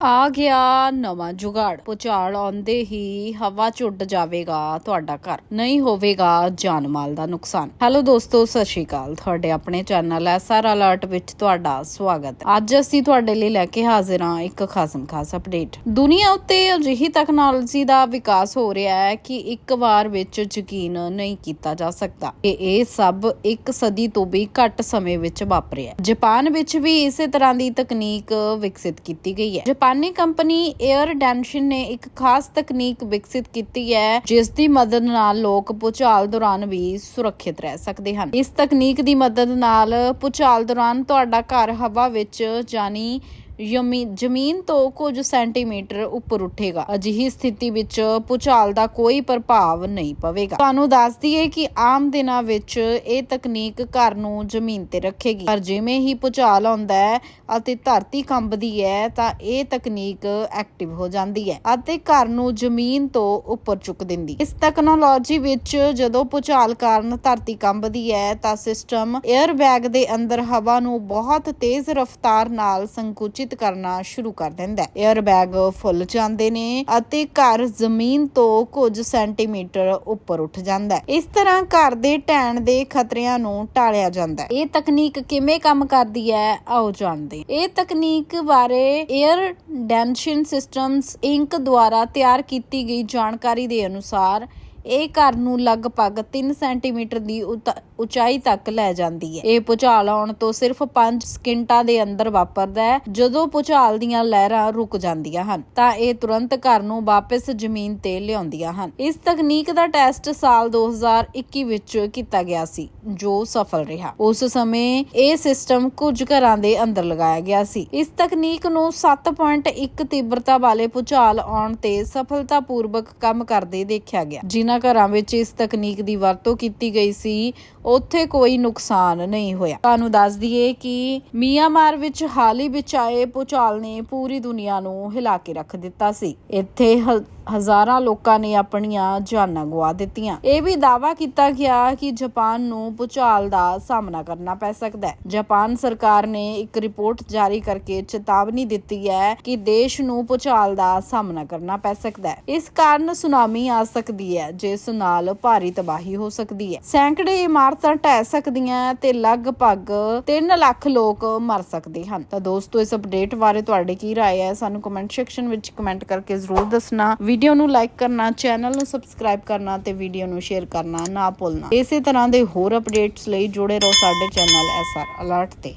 ਆ ਗਿਆ ਨਵਾਂ ਜੁਗਾੜ। ਪੁਚਾਲ ਆਉਂਦੇ ਹੀ ਹਵਾ ਚ ਉੱਡ ਜਾਵੇਗਾ ਤੁਹਾਡਾ ਘਰ। ਨਹੀਂ ਹੋਵੇਗਾ ਜਾਨ ਮਾਲ ਦਾ ਨੁਕਸਾਨ। ਹੈਲੋ ਦੋਸਤੋ, ਸਤਿ ਸ਼੍ਰੀ ਅਕਾਲ। ਤੁਹਾਡੇ ਆਪਣੇ ਚੈਨਲ ਐਸਆਰ ਅਲਰਟ ਵਿੱਚ ਤੁਹਾਡਾ ਸਵਾਗਤ। ਹੈ ਅੱਜ ਅਸੀਂ ਤੁਹਾਡੇ ਲਈ ਲੈ ਕੇ ਹਾਜ਼ਰ ਹਾਂ ਇੱਕ ਖਾਸਮ ਖਾਸ ਅਪਡੇਟ। ਦੁਨੀਆ ਉੱਤੇ ਅਜਿਹੀ ਟੈਕਨੋਲੋਜੀ ਦਾ ਵਿਕਾਸ ਹੋ ਰਿਹਾ ਹੈ ਕਿ ਇੱਕ ਵਾਰ ਵਿੱਚ ਯਕੀਨ ਨਹੀਂ ਕੀਤਾ ਜਾ ਸਕਦਾ। ਕਿ ਇਹ ਸਭ ਇੱਕ ਸਦੀ ਤੋਂ ਵੀ ਘੱਟ ਸਮੇਂ ਵਿੱਚ ਵਾਪਰਿਆ ਜਾਪਾਨ ਵਿੱਚ ਵੀ ਇਸੇ ਤਰ੍ਹਾਂ ਦੀ ਤਕਨੀਕ ਵਿਕਸਿਤ ਕੀਤੀ ਗਈ ਹੈ। ਜਾਪਾਨੀ ਕੰਪਨੀ 에ਅਰ ਡੈਂਸ਼ਨ ਨੇ ਇੱਕ ਖਾਸ ਤਕਨੀਕ ਵਿਕਸਿਤ ਕੀਤੀ ਹੈ ਜਿਸ ਦੀ ਮਦਦ ਨਾਲ ਲੋਕ ਭੂਚਾਲ ਦੌਰਾਨ ਵੀ ਸੁਰੱਖਿਅਤ ਰਹਿ ਸਕਦੇ ਹਨ। ਇਸ ਤਕਨੀਕ ਦੀ ਮਦਦ ਨਾਲ ਭੂਚਾਲ ਦੌਰਾਨ ਤੁਹਾਡਾ ਘਰ ਹਵਾ ਵਿੱਚ ਜਾਨੀ ਜ਼ਮੀਨ ਤੋਂ ਕੁਝ ਸੈਂਟੀਮੀਟਰ ਉੱਪਰ ਉੱਠੇਗਾ। ਅਜਿਹੀ ਸਥਿਤੀ ਵਿੱਚ ਭੂਚਾਲ ਦਾ ਕੋਈ ਪ੍ਰਭਾਵ ਨਹੀਂ ਪਵੇਗਾ। ਤੁਹਾਨੂੰ ਦੱਸ ਦਈਏ ਕਿ ਆਮ ਦਿਨਾਂ ਵਿੱਚ ਇਹ ਤਕਨੀਕ ਘਰ ਨੂੰ ਜ਼ਮੀਨ ਤੇ ਰੱਖੇਗੀ। ਪਰ ਜਿਵੇਂ ਹੀ ਭੂਚਾਲ ਆਉਂਦਾ ਹੈ ਅਤੇ ਧਰਤੀ ਕੰਬਦੀ ਹੈ, ਤਾਂ ਇਹ ਤਕਨੀਕ ਐਕਟਿਵ ਹੋ ਜਾਂਦੀ ਹੈ ਅਤੇ ਘਰ ਨੂੰ ਜ਼ਮੀਨ ਤੋਂ ਉੱਪਰ ਚੁੱਕ ਦਿੰਦੀ। ਇਸ ਟੈਕਨੋਲੋਜੀ ਵਿੱਚ ਜਦੋਂ ਭੂਚਾਲ ਕਾਰਨ ਧਰਤੀ ਕੰਬਦੀ ਹੈ, ਤਾਂ ਸਿਸਟਮ 에ਅਰ ਬੈਗ ਦੇ ਅੰਦਰ ਹਵਾ ਨੂੰ ਬਹੁਤ ਤੇਜ਼ ਰਫ਼ਤਾਰ ਨਾਲ ਸੰਕੁਚਿਤ ਕਰਨਾ ਸ਼ੁਰੂ ਕਰ ਦਿੰਦਾ ਹੈ। 에ਅਰ ਬੈਗ ਫੁੱਲ ਜਾਂਦੇ ਨੇ ਅਤੇ ਘਰ ਜ਼ਮੀਨ ਤੋਂ ਕੁਝ ਸੈਂਟੀਮੀਟਰ ਉੱਪਰ ਉੱਠ ਜਾਂਦਾ ਹੈ। ਇਸ ਤਰ੍ਹਾਂ ਘਰ ਦੇ ਢਹਿਣ ਦੇ ਖਤਰਿਆਂ ਨੂੰ ਟਾਲਿਆ ਜਾਂਦਾ ਹੈ। ਇਹ ਤਕਨੀਕ ਕਿਵੇਂ ਕੰਮ ਕਰਦੀ ਹੈ? ਆਓ ਜਾਣਦੇ ਇਹ ਤਕਨੀਕ ਬਾਰੇ 에ਅਰ ਡੈਂਸ਼ਨ ਸਿਸਟਮਸ ਇੰਕ ਦੁਆਰਾ ਤਿਆਰ ਕੀਤੀ ਗਈ ਜਾਣਕਾਰੀ ਦੇ ਅਨੁਸਾਰ ਇਹ ਘਰ ਨੂੰ ਲਗਭਗ 3 ਸੈਂਟੀਮੀਟਰ ਦੀ ਉਚਾਈ ਤੱਕ ਲੈ ਜਾਂਦੀ ਹੈ। ਇਹ ਭੂਚਾਲ ਆਉਣ ਤੋਂ ਸਿਰਫ 5 ਸਕਿੰਟਾਂ ਦੇ ਅੰਦਰ ਵਾਪਰਦਾ ਹੈ, ਜਦੋਂ ਭੂਚਾਲ ਦੀਆਂ ਲਹਿਰਾਂ ਰੁਕ ਜਾਂਦੀਆਂ ਹਨ, ਤਾਂ ਇਹ ਤੁਰੰਤ ਘਰ ਨੂੰ ਵਾਪਸ ਜ਼ਮੀਨ ਤੇ ਲਿਆਉਂਦੀਆਂ ਹਨ। ਇਸ ਤਕਨੀਕ ਦਾ ਟੈਸਟ ਸਾਲ 2021 ਵਿੱਚ ਕੀਤਾ ਗਿਆ ਸੀ, ਜੋ ਸਫਲ ਰਿਹਾ। ਉਸ ਸਮੇਂ ਇਹ ਸਿਸਟਮ ਕੁਝ ਘਰਾਂ ਦੇ ਅੰਦਰ ਲਗਾਇਆ ਗਿਆ ਸੀ। ਇਸ ਤਕਨੀਕ ਨੂੰ 7.1 ਤੀਬਰਤਾ ਵਾਲੇ ਭੂਚਾਲ ਆਉਣ ਤੇ ਸਫਲਤਾਪੂਰਵਕ ਕੰਮ ਕਰਦੇ ਦੇਖਿਆ ਗਿਆ, ਜਿਨ੍ਹਾਂ ਘਰਾਂ ਵਿੱਚ ਇਸ ਤਕਨੀਕ ਦੀ ਵਰਤੋਂ ਕੀਤੀ ਗਈ ਸੀ, ਉੱਥੇ ਕੋਈ ਨੁਕਸਾਨ ਨਹੀਂ ਹੋਇਆ। ਤੁਹਾਨੂੰ ਦੱਸ ਦਈਏ ਕਿ ਮੀਆਂਮਾਰ ਵਿੱਚ ਹਾਲ ਹੀ ਵਿੱਚ ਆਏ ਭੂਚਾਲ ਨੇ ਪੂਰੀ ਦੁਨੀਆ ਨੂੰ ਹਿਲਾ ਕੇ ਰੱਖ ਦਿੱਤਾ ਸੀ। ਇੱਥੇ ਹਜ਼ਾਰਾਂ ਲੋਕਾਂ ਨੇ ਆਪਣੀਆਂ ਜਾਨਾਂ ਗਵਾ ਦਿੱਤੀਆਂ ਇਹ ਵੀ ਦਾਅਵਾ ਕੀਤਾ ਗਿਆ ਕਿ ਜਾਪਾਨ ਨੂੰ ਭੂਚਾਲ ਦਾ ਸਾਹਮਣਾ ਕਰਨਾ ਪੈ ਸਕਦਾ ਹੈ ਜਾਪਾਨ ਸਰਕਾਰ ਨੇ ਇੱਕ ਰਿਪੋਰਟ ਜਾਰੀ ਕਰਕੇ ਚੇਤਾਵਨੀ ਦਿੱਤੀ ਹੈ ਕਿ ਦੇਸ਼ ਨੂੰ ਭੂਚਾਲ ਦਾ ਸਾਹਮਣਾ ਕਰਨਾ ਪੈ ਸਕਦਾ ਹੈ ਇਸ ਕਾਰਨ ਸੁਨਾਮੀ ਆ ਸਕਦੀ ਹੈ ਜਿਸ ਨਾਲ ਭਾਰੀ ਤਬਾਹੀ ਹੋ ਸਕਦੀ ਹੈ ਸੈਂਕੜੇ ਇਮਾਰਤਾਂ ਢਹਿ ਸਕਦੀਆਂ ਤੇ ਲਗਭਗ 3 ਲੱਖ ਲੋਕ ਮਰ ਸਕਦੇ ਹਨ ਤਾਂ ਦੋਸਤੋ ਇਸ ਅਪਡੇਟ ਬਾਰੇ ਤੁਹਾਡੀ ਕੀ رائے ਹੈ ਸਾਨੂੰ ਕਮੈਂਟ ਸੈਕਸ਼ਨ ਵਿੱਚ ਕਮੈਂਟ ਕਰਕੇ ਜ਼ਰੂਰ ਦੱਸਣਾ ਵੀਡੀਓ ਨੂੰ ਲਾਈਕ ਕਰਨਾ, ਚੈਨਲ ਨੂੰ ਸਬਸਕ੍ਰਾਈਬ ਕਰਨਾ ਤੇ ਵੀਡੀਓ ਨੂੰ ਸ਼ੇਅਰ ਕਰਨਾ ਨਾ ਭੁੱਲਣਾ। ਇਸੇ ਤਰ੍ਹਾਂ ਦੇ ਹੋਰ ਅਪਡੇਟਸ ਲਈ ਜੁੜੇ ਰਹੋ ਸਾਡੇ ਚੈਨਲ ਐਸਆਰ ਅਲਰਟ ਤੇ।